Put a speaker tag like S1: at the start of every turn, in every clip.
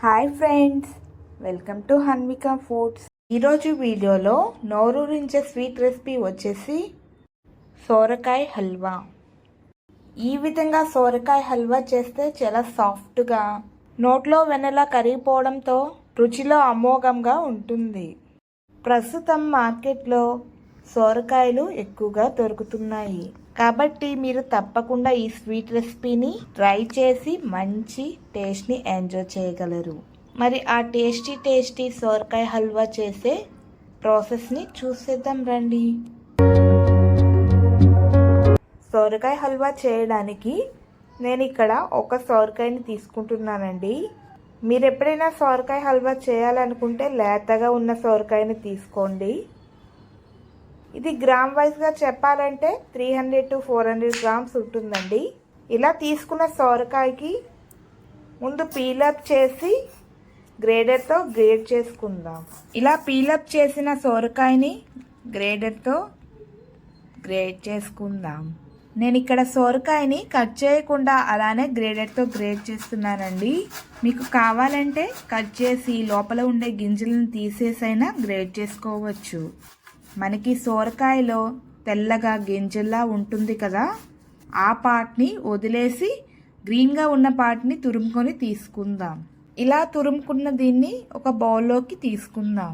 S1: Hi friends welcome to Hanvika foods. ఈరోజు వీడియోలో నోరూరించే sweet recipe వచ్చేసి సోరకాయ హల్వా. ఈ విధంగా సోరకాయ హల్వా చేస్తే చాలా సాఫ్ట్గా నోట్లో వెనలా కరిగిపోవడంతో రుచిలో అమోఘంగా ఉంటుంది. ప్రస్తుతం మార్కెట్లో సోరకాయలు ఎక్కువగా దొరుకుతున్నాయి. కాబట్టి మీరు తప్పకుండా ఈ స్వీట్ రెసిపీని ట్రై చేసి మంచి టేస్ట్ని ఎంజాయ్ చేయగలరు. మరి ఆ టేస్టీ టేస్టీ సోరకాయ హల్వా చేసే ప్రాసెస్ని చూసేద్దాం రండి. సోరకాయ హల్వా చేయడానికి నేను ఇక్కడ ఒక సోరకాయని తీసుకుంటున్నానండి. మీరు ఎప్పుడైనా సోరకాయ హల్వా చేయాలనుకుంటే లేతగా ఉన్న సోరకాయని తీసుకోండి. ఇది గ్రామ్ వైజ్గా చెప్పాలంటే three hundred to four hundred grams ఉంటుందండి. ఇలా తీసుకున్న సోరకాయకి ముందు పీలప్ చేసి గ్రేడర్తో గ్రేడ్ చేసుకుందాం. ఇలా పీలప్ చేసిన సోరకాయని గ్రేడర్తో గ్రేడ్ చేసుకుందాం. నేను ఇక్కడ సోరకాయని కట్ చేయకుండా అలానే గ్రేడర్తో గ్రేడ్ చేస్తున్నానండి. మీకు కావాలంటే కట్ చేసి లోపల ఉండే గింజలను తీసేసైనా గ్రేడ్ చేసుకోవచ్చు. మనకి సోరకాయలో తెల్లగా గింజల్లా ఉంటుంది కదా ఆ పార్ట్ని వదిలేసి గ్రీన్గా ఉన్న పార్ట్ని తురుముకొని తీసుకుందాం. ఇలా తురుముకున్న దీన్ని ఒక బౌల్లోకి తీసుకుందాం.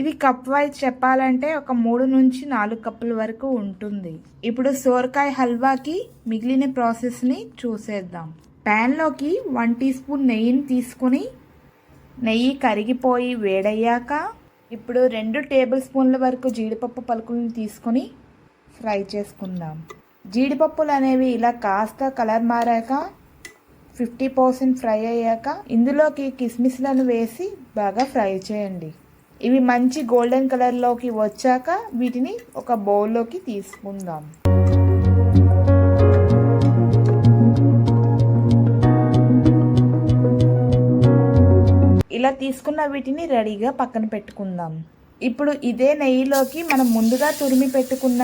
S1: ఇది కప్ వైజ్ చెప్పాలంటే ఒక మూడు నుంచి నాలుగు కప్పుల వరకు ఉంటుంది. ఇప్పుడు సోరకాయ హల్వాకి మిగిలిన ప్రాసెస్ని చూసేద్దాం. ప్యాన్లోకి వన్ టీ స్పూన్ నెయ్యిని తీసుకుని నెయ్యి కరిగిపోయి వేడయ్యాక ఇప్పుడు రెండు టేబుల్ స్పూన్ల వరకు జీడిపప్పు పలుకులను తీసుకొని ఫ్రై చేసుకుందాం. జీడిపప్పులు అనేవి ఇలా కాస్త కలర్ మారాక ఫిఫ్టీ పర్సెంట్ ఫ్రై అయ్యాక ఇందులోకి కిస్మిస్లను వేసి బాగా ఫ్రై చేయండి. ఇవి మంచి గోల్డెన్ కలర్లోకి వచ్చాక వీటిని ఒక బౌల్లోకి తీసుకుందాం. ఇలా తీసుకున్న వీటిని రెడీగా పక్కన పెట్టుకుందాం. ఇప్పుడు ఇదే నెయ్యిలోకి మనం ముందుగా తురిమి పెట్టుకున్న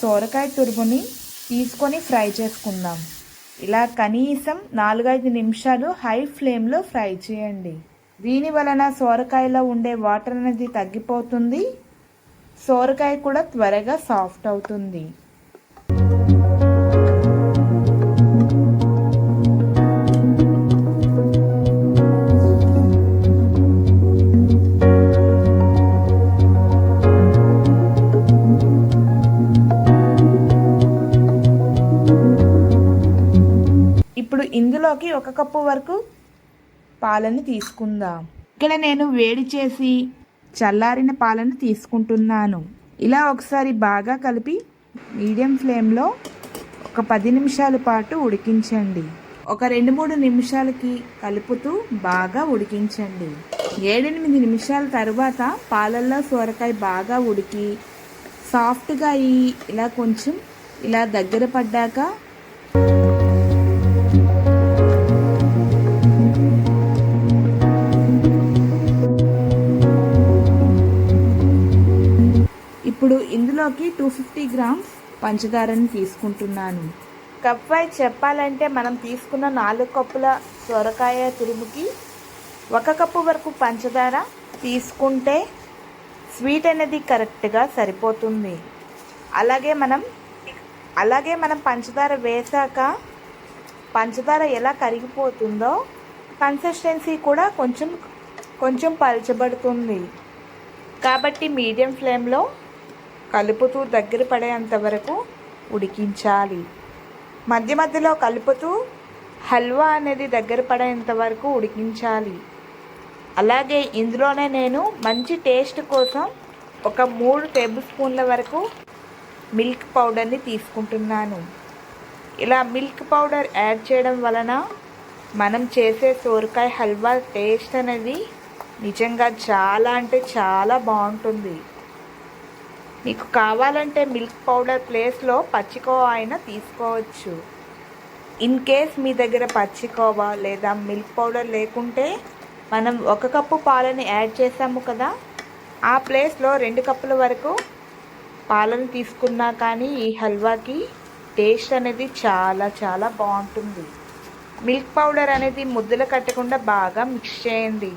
S1: సోరకాయ తురుముని తీసుకొని ఫ్రై చేసుకుందాం. ఇలా కనీసం నాలుగైదు నిమిషాలు హై ఫ్లేమ్లో ఫ్రై చేయండి. దీని వలన సోరకాయలో ఉండే వాటర్ అనేది తగ్గిపోతుంది. సోరకాయ కూడా త్వరగా సాఫ్ట్ అవుతుంది. ఒక కప్పు వరకు పాలను తీసుకుందాం. ఇక్కడ నేను వేడి చేసి చల్లారిన పాలను తీసుకుంటున్నాను. ఇలా ఒకసారి బాగా కలిపి మీడియం ఫ్లేమ్లో ఒక పది నిమిషాల పాటు ఉడికించండి. ఒక రెండు మూడు నిమిషాలకి కలుపుతూ బాగా ఉడికించండి. ఏడెనిమిది నిమిషాల తర్వాత పాలల్లో సొరకాయ బాగా ఉడికి సాఫ్ట్గా అయ్యి ఇలా కొంచెం ఇలా దగ్గర పడ్డాక టూ ఫిఫ్టీ గ్రామ్స్ పంచదారని తీసుకుంటున్నాను. కప్ వైజ్ చెప్పాలంటే మనం తీసుకున్న నాలుగు కప్పుల సొరకాయ తురుముకి ఒక కప్పు వరకు పంచదార తీసుకుంటే స్వీట్ అనేది కరెక్ట్గా సరిపోతుంది. అలాగే మనం అలాగే మనం పంచదార వేసాక పంచదార ఎలా కరిగిపోతుందో కన్సిస్టెన్సీ కూడా కొంచెం కొంచెం పలచబడుతుంది. కాబట్టి మీడియం ఫ్లేమ్లో కలుపుతూ దగ్గర పడేంత వరకు ఉడికించాలి. మధ్య మధ్యలో కలుపుతూ హల్వా అనేది దగ్గర పడేంత వరకు ఉడికించాలి. అలాగే ఇందులోనే నేను మంచి టేస్ట్ కోసం ఒక మూడు టేబుల్ స్పూన్ల వరకు మిల్క్ పౌడర్ని తీసుకుంటున్నాను. ఇలా మిల్క్ పౌడర్ యాడ్ చేయడం వలన మనం చేసే సోరకాయ హల్వా టేస్ట్ అనేది నిజంగా చాలా అంటే చాలా బాగుంటుంది. మీకు కావాలంటే మిల్క్ పౌడర్ ప్లేస్లో పచ్చికోవా అయినా తీసుకోవచ్చు. ఇన్ కేస్ మీ దగ్గర పచ్చికోవా లేదా మిల్క్ పౌడర్ లేకుంటే మనం ఒక కప్పు పాలని యాడ్ చేసాము కదా ఆ ప్లేస్లో రెండు కప్పుల వరకు పాలను తీసుకున్నా కానీ ఈ హల్వాకి టేస్ట్ అనేది చాలా చాలా బాగుంటుంది. మిల్క్ పౌడర్ అనేది ముద్దలు కట్టకుండా బాగా మిక్స్ చేయండి.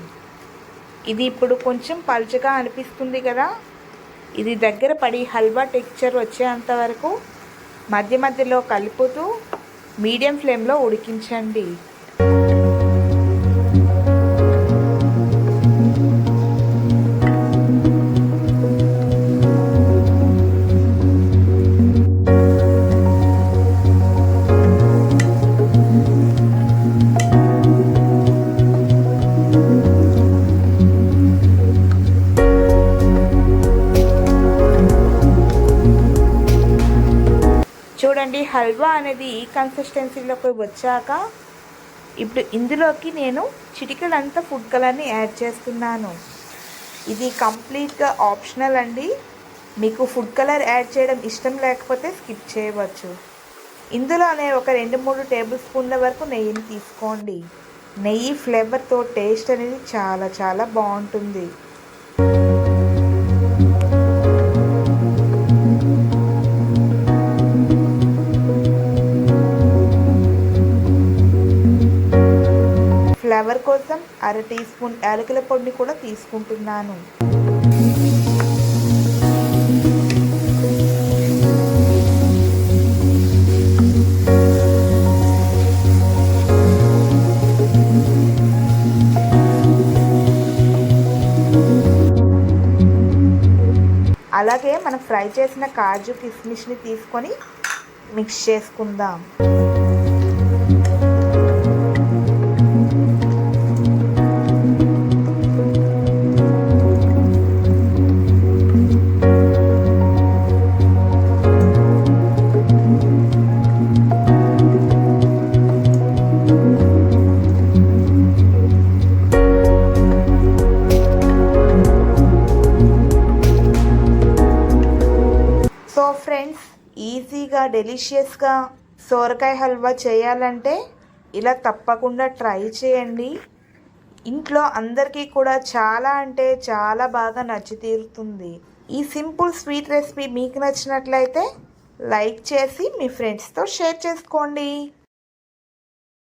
S1: ఇది ఇప్పుడు కొంచెం పలుచగా అనిపిస్తుంది కదా ఇది దగ్గర పడి హల్వా టెక్చర్ వచ్చేంత వరకు మధ్య మధ్యలో కలుపుతూ మీడియం ఫ్లేమ్లో ఉడికించండి. హల్వా అనేది ఈ కన్సిస్టెన్సీలోకి వచ్చాక ఇప్పుడు ఇందులోకి నేను చిటికలంతా ఫుడ్ కలర్ని యాడ్ చేస్తున్నాను. ఇది కంప్లీట్గా ఆప్షనల్ అండి. మీకు ఫుడ్ కలర్ యాడ్ చేయడం ఇష్టం లేకపోతే స్కిప్ చేయవచ్చు. ఇందులోనే ఒక రెండు మూడు టేబుల్ స్పూన్ల వరకు నెయ్యిని తీసుకోండి. నెయ్యి ఫ్లేవర్తో టేస్ట్ అనేది చాలా చాలా బాగుంటుంది. ఫ్లేవర్ కోసం అర టీ స్పూన్ యాలకుల పొడిని కూడా తీసుకుంటున్నాను. అలాగే మనం ఫ్రై చేసిన కాజు కిస్మిష్ని తీసుకొని మిక్స్ చేసుకుందాం. డెలిషియస్గా సోరకాయ హల్వా చేయాలంటే ఇలా తప్పకుండా ట్రై చేయండి. ఇంట్లో అందరికీ కూడా చాలా అంటే చాలా బాగా నచ్చి తీరుతుంది. ఈ సింపుల్ స్వీట్ రెసిపీ మీకు నచ్చినట్లయితే లైక్ చేసి మీ ఫ్రెండ్స్తో షేర్ చేసుకోండి.